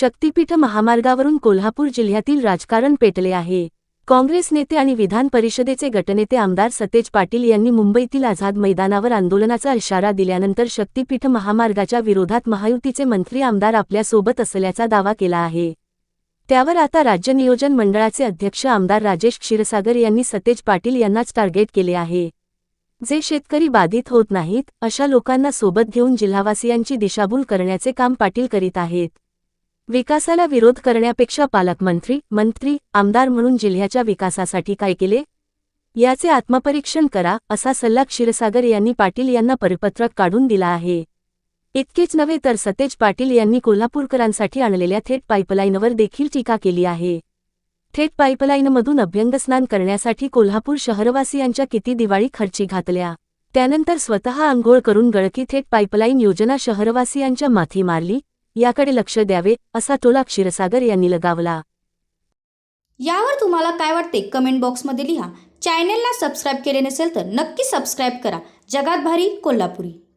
शक्तीपीठ महामार्गावरून कोल्हापूर जिल्ह्यातील राजकारण पेटले आहे. काँग्रेस नेते आणि विधान परिषदेचे गटनेते आमदार सतेज पाटील यांनी मुंबईतील आझाद मैदानावर आंदोलनाचा इशारा दिल्यानंतर शक्तीपीठ महामार्गाच्या विरोधात महायुतीचे मंत्री आमदार आपल्यासोबत असल्याचा दावा केला आहे. त्यावर आता राज्य नियोजन मंडळाचे अध्यक्ष आमदार राजेश क्षीरसागर यांनी सतेज पाटील यांनाच टार्गेट केले आहे. जे शेतकरी बाधित होत नाहीत अशा लोकांना सोबत घेऊन जिल्हावासियांची दिशाभूल करण्याचे काम पाटील करीत आहेत. विकासाला विरोध करण्यापेक्षा पालकमंत्री मंत्री आमदार म्हणून जिल्ह्याच्या विकासासाठी काय केले? याचे आत्मपरीक्षण करा असा सल्ला क्षीरसागर यांनी पाटील यांना परिपत्रक काढून दिला आहे. इतकेच नव्हे तर सतेज पाटील यांनी कोल्हापूरकरांसाठी आणलेल्या थेट पाईपलाईनवर देखील टीका केली आहे. थेट पाईपलाईनमधून अभ्यंगस्नान करण्यासाठी कोल्हापूर शहरवासियांच्या किती दिवाळी खर्ची घातल्या? त्यानंतर स्वतः आंघोळ करून गळकी थेट पाईपलाईन योजना शहरवासियांच्या माथी मारली? याकडे लक्ष द्यावे असा टोला क्षीरसागर यांनी लगावला. यावर तुम्हाला काय वाटते कमेंट बॉक्समध्ये लिहा. चॅनेलला सबस्क्राईब केले नसेल तर नक्की सबस्क्राईब करा. जगात भारी कोल्हापुरी.